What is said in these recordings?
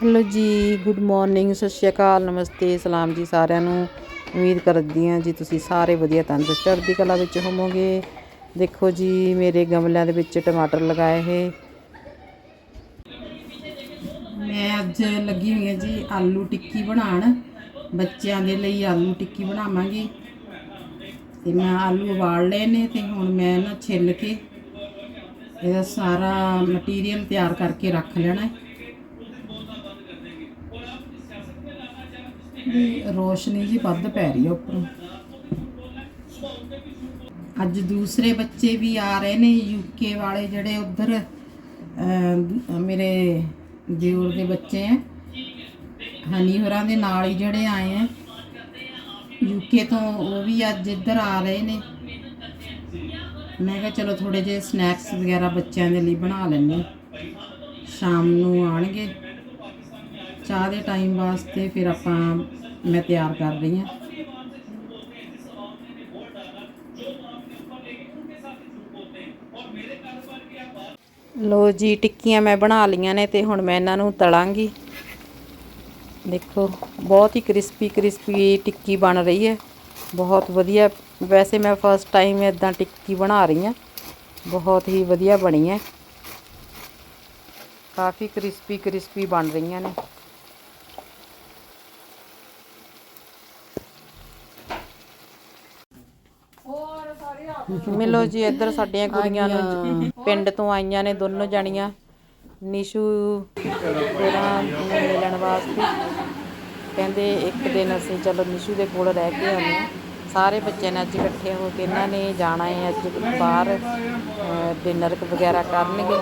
Hello ਜੀ, good morning, ਸਤਿ ਸ਼੍ਰੀ ਅਕਾਲ, ਨਮਸਤੇ, ਸਲਾਮ ਜੀ ਸਾਰਿਆਂ ਨੂੰ। ਉਮੀਦ ਕਰਦੀ ਹਾਂ ਜੀ ਤੁਸੀਂ ਸਾਰੇ ਵਧੀਆ ਤੰਦਰੁਸਤ ਚੜ੍ਹਦੀ ਕਲਾ ਵਿੱਚ ਹੋਵੋਗੇ। ਦੇਖੋ ਜੀ, ਮੇਰੇ ਗਮਲਿਆਂ ਦੇ ਵਿੱਚ ਟਮਾਟਰ ਲਗਾਏ ਹੈ ਮੈਂ ਅੱਜ ਲੱਗੀ ਹੋਈ ਹਾਂ ਜੀ ਆਲੂ ਟਿੱਕੀ ਬਣਾਉਣ। ਬੱਚਿਆਂ ਦੇ ਲਈ ਆਲੂ ਟਿੱਕੀ ਬਣਾਵਾਂਗੀ। ਤੇ ਮੈਂ ਆਲੂ ਉਬਾਲ ਲਏ ਨੇ ਤੇ ਹੁਣ ਮੈਂ ਨਾ ਛਿੱਲ ਕੇ ਇਹਦਾ ਸਾਰਾ ਮਟੀਰੀਅਲ ਤਿਆਰ ਕਰਕੇ ਰੱਖ ਲੈਣਾ ਹੈ। ਵੀ ਰੋਸ਼ਨੀ ਜੀ ਵੱਧ ਪੈ ਰਹੀ ਹੈ ਉੱਪਰੋਂ। ਅੱਜ ਦੂਸਰੇ ਬੱਚੇ ਵੀ ਆ ਰਹੇ ਨੇ ਯੂਕੇ ਵਾਲੇ ਜਿਹੜੇ ਉਧਰ ਮੇਰੇ ਦਿਓਰ ਦੇ ਬੱਚੇ ਆ। ਹਨੀ ਹੋਰਾਂ ਦੇ ਨਾਲ ਹੀ ਜਿਹੜੇ ਆਏ ਆ। ਯੂਕੇ ਤੋਂ ਉਹ ਵੀ ਅੱਜ ਇੱਧਰ ਆ ਰਹੇ ਨੇ। ਮੈਂ ਕਿਹਾ ਚਲੋ ਥੋੜੇ ਜਿਹੇ ਸਨੈਕਸ ਵਗੈਰਾ ਬੱਚਿਆਂ ਦੇ ਲਈ ਬਣਾ ਲੈਣੇ ਸ਼ਾਮ ਨੂੰ ਆਣਗੇ ਚਾਹ ਦੇ ਟਾਈਮ ਵਾਸਤੇ ਫਿਰ ਆਪਾਂ ਮੈਂ ਤਿਆਰ ਕਰ ਰਹੀ ਹਾਂ। ਲੋ ਜੀ, ਟਿੱਕੀਆਂ ਮੈਂ ਬਣਾ ਲਈਆਂ ਨੇ ਤੇ ਹੁਣ ਮੈਂ ਇਹਨਾਂ ਨੂੰ ਤਲਾਂਗੀ। ਦੇਖੋ, ਬਹੁਤ ਹੀ ਕ੍ਰਿਸਪੀ ਕ੍ਰਿਸਪੀ ਟਿੱਕੀ ਬਣ ਰਹੀ ਹੈ। ਬਹੁਤ ਵਧੀਆ। ਵੈਸੇ ਮੈਂ ਫਸਟ ਟਾਈਮ ਇਦਾਂ ਟਿੱਕੀ ਬਣਾ ਰਹੀ ਹਾਂ। ਬਹੁਤ ਹੀ ਵਧੀਆ ਬਣੀ ਹੈ। ਕਾਫੀ ਕ੍ਰਿਸਪੀ ਕ੍ਰਿਸਪੀ ਬਣ ਰਹੀਆਂ ਨੇ। ਮਿਲੋ ਜੀ ਇੱਧਰ ਸਾਡੀਆਂ ਕੁੜੀਆਂ ਨੂੰ ਪਿੰਡ ਤੋਂ ਆਈਆਂ ਨੇ ਦੋਨੋਂ ਜਣੀਆਂ। ਨਿਸ਼ੂ ਹੋਰਾਂ ਨੂੰ ਮਿਲਣ ਵਾਸਤੇ। ਕਹਿੰਦੇ ਇੱਕ ਦਿਨ ਅਸੀਂ ਚਲੋ ਨਿਸ਼ੂ ਦੇ ਕੋਲ ਰਹਿ ਕੇ ਆਉਂਦੇ ਹਾਂ। ਸਾਰੇ ਬੱਚਿਆਂ ਨੇ ਅੱਜ ਇਕੱਠੇ ਹੋ ਕੇ ਇਹਨਾਂ ਨੇ ਜਾਣਾ ਹੈ ਅੱਜ ਬਾਹਰ ਡਿਨਰ ਵਗੈਰਾ ਕਰਨਗੇ।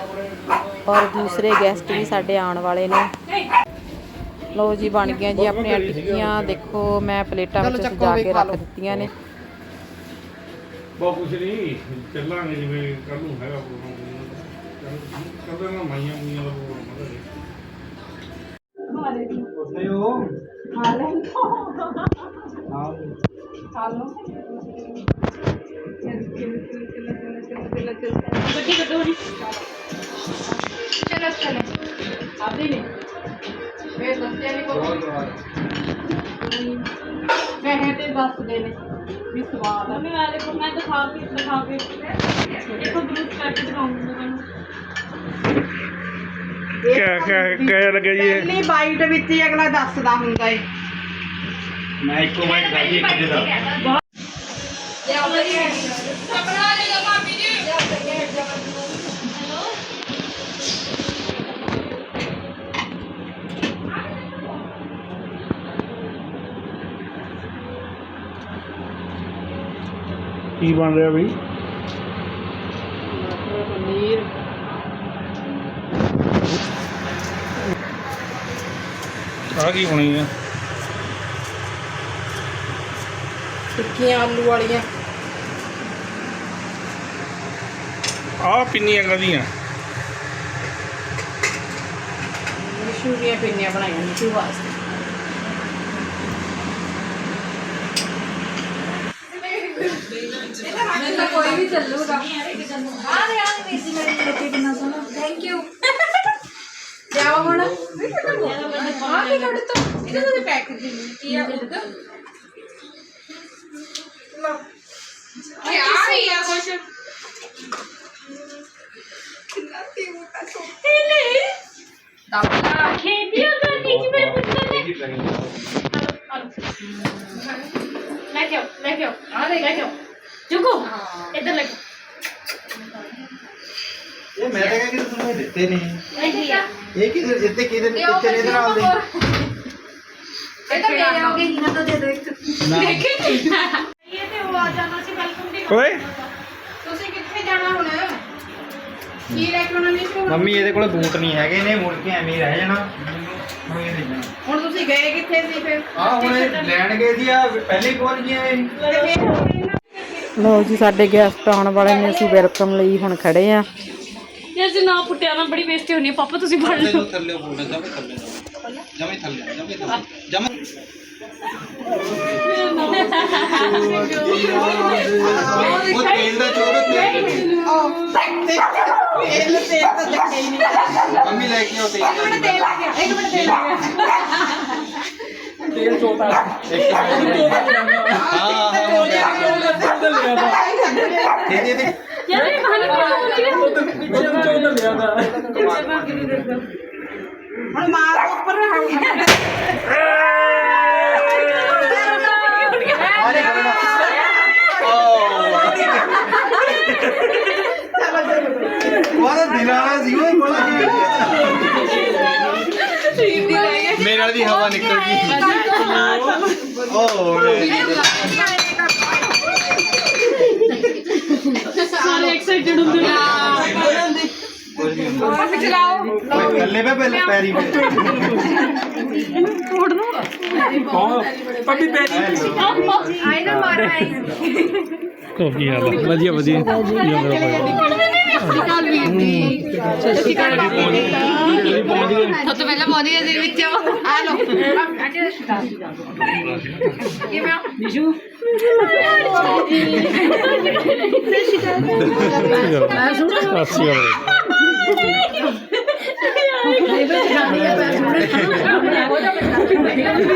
ਔਰ ਦੂਸਰੇ ਗੈਸਟ ਵੀ ਸਾਡੇ ਆਉਣ ਵਾਲੇ ਨੇ। ਲੋ ਜੀ ਬਣ ਗਈਆਂ ਜੀ ਆਪਣੀਆਂ ਟਿੱਕੀਆਂ। ਦੇਖੋ ਮੈਂ ਪਲੇਟਾਂ ਵਿੱਚ ਸਜਾ ਕੇ ਰੱਖ ਦਿੱਤੀਆਂ ਨੇ। ਬਹੁਤ ਕੁਛ ਨਹੀਂ ਚੱਲਾਂਗੇ ਜਿਵੇਂ ਕੱਲ ਨੂੰ ਹੈਗਾ ਪ੍ਰੋਗਰਾਮ ਕੱਲ ਨਾ ਮਾਈਆਂ ਮੂਈਆਂ ਦਾ ਪ੍ਰੋਗਰਾਮ ਹੈ ਉੱਥੇ ਹੋ ਚਲੋ। ਤੇ ਦੱਸ ਦੇ ਨੇ ਵੀ ਸਵਾਦ ਆ। ਮੈਂ ਆ ਦੇਖੋ ਮੈਂ ਦਿਖਾ ਕੇ ਦਿਖਾ ਕੇ ਦੇਖੋ ਗਰੁੱਪ ਕਰਕੇ ਦਿਖਾਉਂਗੀ ਮੈਂ ਤੁਹਾਨੂੰ। ਕਿਆ ਕਿਆ ਕਿਆ ਲੱਗਾ ਜੀ ਇਹ? ਪਹਿਲੀ ਬਾਈਟ ਵਿੱਚ ਹੀ ਅਗਲਾ ਦੱਸਦਾ ਹੁੰਦਾ ਏ। ਮੈਂ ਇੱਕੋ ਵਾਰ ਖਾਈ ਇੱਕ ਦੇ ਦਾ ਕੀ ਬਣ ਰਿਹਾ ਬਈ? ਪਨੀਰ। ਆ ਕੀ ਹੋਣੀ ਹੈ ਟਿੱਕੀਆਂ ਆਲੂ ਵਾਲੀਆਂ। ਆ ਪਿੰਨੀਆਂ ਕਦੀਆਂ ਦੀਆਂ ਪਿੰਨੀਆਂ ਬਣਾਈਆਂ ਨਿਸ਼ੂ ਵਾਸਤੇ। ਕੋਈ ਵੀ ਚੱਲੂਗਾ। ਆ ਰੇ ਆ ਮੇਰੀ ਜੀ ਮੇਰੇ ਲੱਗੇ ਕਿੰਨਾ ਸੋਹਣਾ ਥੈਂਕ ਯੂ ਲਿਆਓ ਹੁਣ। ਆ ਕੀ ਕੱਢ ਤਾ। ਇਹਦੇ ਤੇ ਪੈਕ ਦੀ ਕੀ ਆ ਉਹ ਕੀ ਆ ਰਹੀ ਆ ਕੁਛ? ਇਹਨੇ ਦਾਦਾ ਖੇਤੀ ਕਰਨੀ ਜੀ ਮੇਰੇ ਪੁੱਤਰ ਨੇ। ਲੈ ਕੇ ਆਓ ਲੈ ਆਓ ਆ ਲੈ ਕੇ ਆਓ ਜੁਗੋ ਇੱਧਰ ਲੈ ਕੇ ਇਹ ਮੈਂ ਤਾਂ ਕਹਿੰਦਾ ਕਿ ਤੁਹਾਨੂੰ ਇਹ ਦਿੱਤੇ ਨਹੀਂ। ਨਹੀਂ ਆ? ਇਹ ਕੀ ਦਿੱਤੇ ਕਿਹਦੇ ਕਿੱਥੇ ਨੇ ਨਾਲ ਦੇ? ਇਹ ਤਾਂ ਲੈ ਆਓਗੇ ਇਹਨਾਂ ਤੋਂ ਦੇ ਦੋ ਇੱਕ। ਦੇਖੇ ਇਹ ਤੇ ਉਹ ਆ ਜਾਣਾ ਸੀ ਵੈਲਕਮ ਦੀ ਓਏ। ਤੁਸੀਂ ਕਿੱਥੇ ਜਾਣਾ ਹੁਣ? ਕੀ ਲੈ ਕੇ ਆਉਣਾ ਨਿਸ਼ੂ? ਮੰਮੀ ਇਹਦੇ ਕੋਲ ਬੂਟ ਨਹੀਂ ਹੈਗੇ ਨੇ ਮੁੜ ਕੇ ਐਵੇਂ ਹੀ ਰਹਿ ਜਾਣਾ। ਹੁਣ ਇਹ ਨਹੀਂ ਜਾਣਾ ਹੁਣ ਤੁਸੀਂ ਗਏ ਕਿੱਥੇ ਸੀ ਫਿਰ? ਆ ਹੁਣ ਇਹ ਲੈਣ ਗਏ ਸੀ ਆ ਪਹਿਲੇ ਗਏ ਇਹ ਲੋ ਜੀ ਸਾਡੇ ਗੈਸਟ ਆਉਣ ਵਾਲੇ ਨੇ ਅਸੀਂ ਵੈਲਕਮ ਲਈ ਹੁਣ ਖੜੇ ਆ। ਯਾਰ ਜੇ ਨਾ ਪੁੱਟਿਆ ਨਾ ਬੜੀ ਬੇਇੱਜ਼ਤੀ ਹੋਣੀ ਹੈ ਪਾਪਾ ਤੁਸੀਂ ਫੜ ਲਓ। ਥੱਲੇ ਜਮੇ ਥੱਲੇ ਜਮੇ ਥੱਲੇ ਜਮੇ ਜਮੇ ਉਹ ਤੇਲ ਦਾ ਚੋਰ ਤੇਲ ਤੇਲ ਤੇਲ ਤਾਂ ਚੱਕੇ ਹੀ ਨਹੀਂ। ਮੰਮੀ ਲੈ ਕੇ ਆਓ ਤੇਲ। ਤੇਲ ਆ ਗਿਆ ਇੱਕ ਮਿੰਟ ਤੇਲ ਆ ਗਿਆ। ਹੁਣ ਮਾਰ ਉੱਪਰ ਦਿਲਾਣਾ ਸੀ ਉਹ ਬੜਾ ਮੇਰੇ ਨਾਲ ਦੀ ਹਵਾ ਨਿਕਲ ਗਈ। ਸਾਰੇ ਐਕਸਾਈਟਡ ਹੁੰਦੇ ਨੇ। ਬਸ ਚਲਾਓ ਥੱਲੇ ਪੈ। ਪਹਿਲੇ ਪੈਰੀ ਪੇ। ਆਈ ਨਾ ਮਾਰ ਆਈ ਕਾਫੀ ਹਾਲ ਵਧੀਆ ਵਧੀਆ ਸਭ ਤੋਂ ਪਹਿਲਾਂ ਮੋਦੀ ਦੇ ਵਿੱਚ ਆ ਲੋ ਕਿਵੇਂ ਨਿਸ਼ੂ। ਅੱਛੀ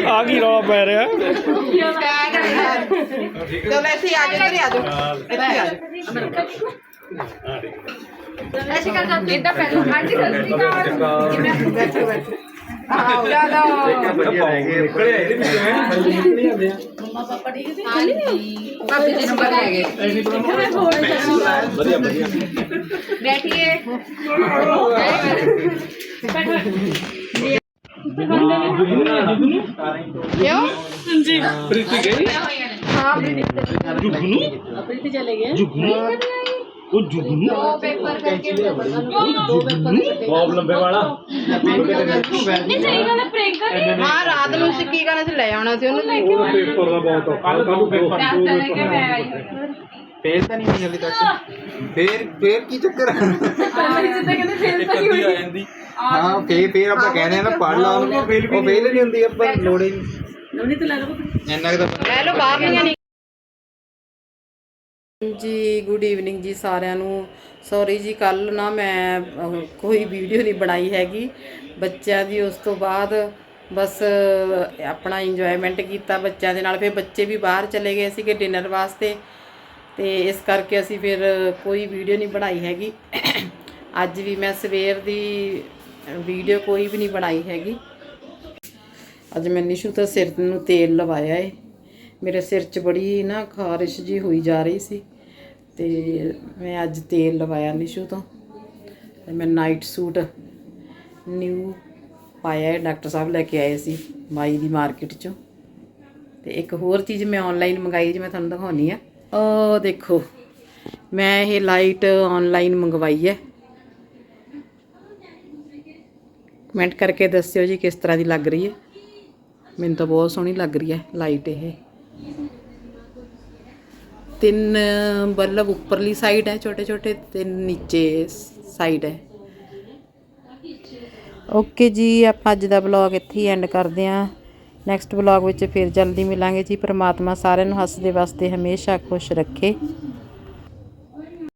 ਆ ਕੀ ਰੌਲਾ ਪੈ ਰਿਹਾ? ਚਲੋ ਇੱਥੇ ਆ ਜਾਓ ਇੱਧਰ ਆ ਜਾਓ। ਇੱਥੇ ਆ ਜਾਓ। ਐਸੀ ਕਰ ਸਕਦੇ ਇਦਾਂ ਪਹਿਲਾਂ ਹਾਂਜੀ ਸਤਿ ਸ਼੍ਰੀ ਹਾਂ ਜੁਗਨੂ? ਦੋ ਪੇਪਰ ਕਰਕੇ ਦੋ ਪੇਪਰ ਬਹੁਤ ਲੰਬੇ ਵਾਲਾ। ਨਹੀਂ। ਸਹੀ ਗੱਲ ਹੈ ਪ੍ਰਿੰਕਾ ਹਾਂ ਰਾਤ ਨੂੰ ਅਸੀਂ ਕੀ ਕਰਨਾ ਸੀ ਲੈ ਆਉਣਾ ਸੀ ਉਹਨੂੰ। ਉਹ ਪੇਪਰ ਦਾ ਬਹੁਤ ਕੱਲ ਕੱਲ ਪੇਪਰ ਦੱਸ ਤਾਂ ਲੈ ਕੇ ਮੈਂ ਆਈ ਫੇਰ ਤਾਂ ਨਹੀਂ ਹੋਈ ਹਲੇ ਤੱਕ। ਫੇਰ ਫੇਰ ਕੀ ਚੱਕਰ ਜਿੱਦਾਂ ਕਹਿੰਦੇ ਫੇਲ ਤਾਂ ਨਹੀਂ ਹੋਈ। ਹਾਂ ਫੇਰ ਫੇਰ ਆਪਾਂ ਕਹਿੰਦੇ ਆ ਨਾ ਪੜ ਲਾ ਉਹਨੂੰ। ਉਹ ਫੇਲ ਨਹੀਂ ਹੁੰਦੀ ਆਪਾਂ ਲੋੜ ਨਹੀਂ। ਨਵਨੀ ਤੇ ਲੈ ਲਓ। ਇੰਨਾ ਕੁ ਤਾਂ ਪਤਾ ਲੈ ਲਓ ਬਾਹਰ ਨਹੀਂ ਨਹੀਂ ਜੀ ਗੁੱਡ ਈਵਨਿੰਗ ਜੀ ਸਾਰਿਆਂ ਨੂੰ। ਸੌਰੀ ਜੀ, ਕੱਲ ਨਾ ਮੈਂ ਕੋਈ ਵੀਡੀਓ ਨਹੀਂ ਬਣਾਈ ਹੈਗੀ। ਬੱਚਿਆਂ ਦੀ ਉਸ ਤੋਂ ਬਾਅਦ ਬਸ ਆਪਣਾ ਇੰਜੋਇਮੈਂਟ ਕੀਤਾ ਬੱਚਿਆਂ ਦੇ ਨਾਲ। ਫਿਰ ਬੱਚੇ ਵੀ ਬਾਹਰ ਚਲੇ ਗਏ ਸੀਗੇ ਡਿਨਰ ਵਾਸਤੇ। ਤੇ ਇਸ ਕਰਕੇ ਅਸੀਂ ਫਿਰ ਕੋਈ ਵੀਡੀਓ ਨਹੀਂ ਬਣਾਈ ਹੈਗੀ। ਅੱਜ ਵੀ ਮੈਂ ਸਵੇਰ ਦੀ ਵੀਡੀਓ ਕੋਈ ਵੀ ਨਹੀਂ ਬਣਾਈ ਹੈਗੀ। ਅੱਜ ਮੈਂ ਨਿਸ਼ੂ ਤਾਂ ਸਿਰ ਨੂੰ ਤੇਲ ਲਵਾਇਆ ਏ। ਮੇਰੇ ਸਿਰ 'ਚ ਬੜੀ ਨਾ ਖਾਰਿਸ਼ ਜੀ ਹੋਈ ਜਾ ਰਹੀ ਸੀ ਤੇ ਮੈਂ ਅੱਜ ਤੇਲ ਲਵਾਇਆ ਨਿਸ਼ੂ ਤੋਂ ਤੇ ਮੈਂ ਨਾਈਟ ਸੂਟ ਨਿਊ ਪਾਇਆ ਡਾਕਟਰ ਸਾਹਿਬ ਲੈ ਕੇ ਆਏ ਸੀ ਮਾਈ ਦੀ ਮਾਰਕੀਟ 'ਚੋਂ। ਤੇ ਇੱਕ ਹੋਰ ਚੀਜ਼ ਮੈਂ ਆਨਲਾਈਨ ਮੰਗਾਈ ਜੀ, ਮੈਂ ਤੁਹਾਨੂੰ ਦਿਖਾਉਣੀ ਆ। ਉਹ ਦੇਖੋ, ਮੈਂ ਇਹ ਲਾਈਟ ਆਨਲਾਈਨ ਮੰਗਵਾਈ ਹੈ। ਕਮੈਂਟ ਕਰਕੇ ਦੱਸਿਓ ਜੀ ਕਿਸ ਤਰ੍ਹਾਂ ਦੀ ਲੱਗ ਰਹੀ ਹੈ। ਮੈਨੂੰ ਤਾਂ ਬਹੁਤ ਸੋਹਣੀ ਲੱਗ ਰਹੀ ਹੈ ਲਾਈਟ ਇਹ। ਤਿੰਨ ਬੱਲਬ ਉੱਪਰਲੀ ਸਾਈਡ ਹੈ ਛੋਟੇ ਛੋਟੇ ਤਿੰਨ, ਨੀਚੇ ਸਾਈਡ ਹੈ। ਓਕੇ ਜੀ, ਆਪਾਂ ਅੱਜ ਦਾ ਵਲੌਗ ਇੱਥੇ ਹੀ ਐਂਡ ਕਰਦੇ ਹਾਂ। ਨੈਕਸਟ ਵਲੌਗ ਵਿੱਚ ਫਿਰ ਜਲਦੀ ਮਿਲਾਂਗੇ ਜੀ। ਪ੍ਰਮਾਤਮਾ ਸਾਰਿਆਂ ਨੂੰ ਹੱਸਦੇ ਵਸਦੇ ਹਮੇਸ਼ਾ ਖੁਸ਼ ਰੱਖੇ।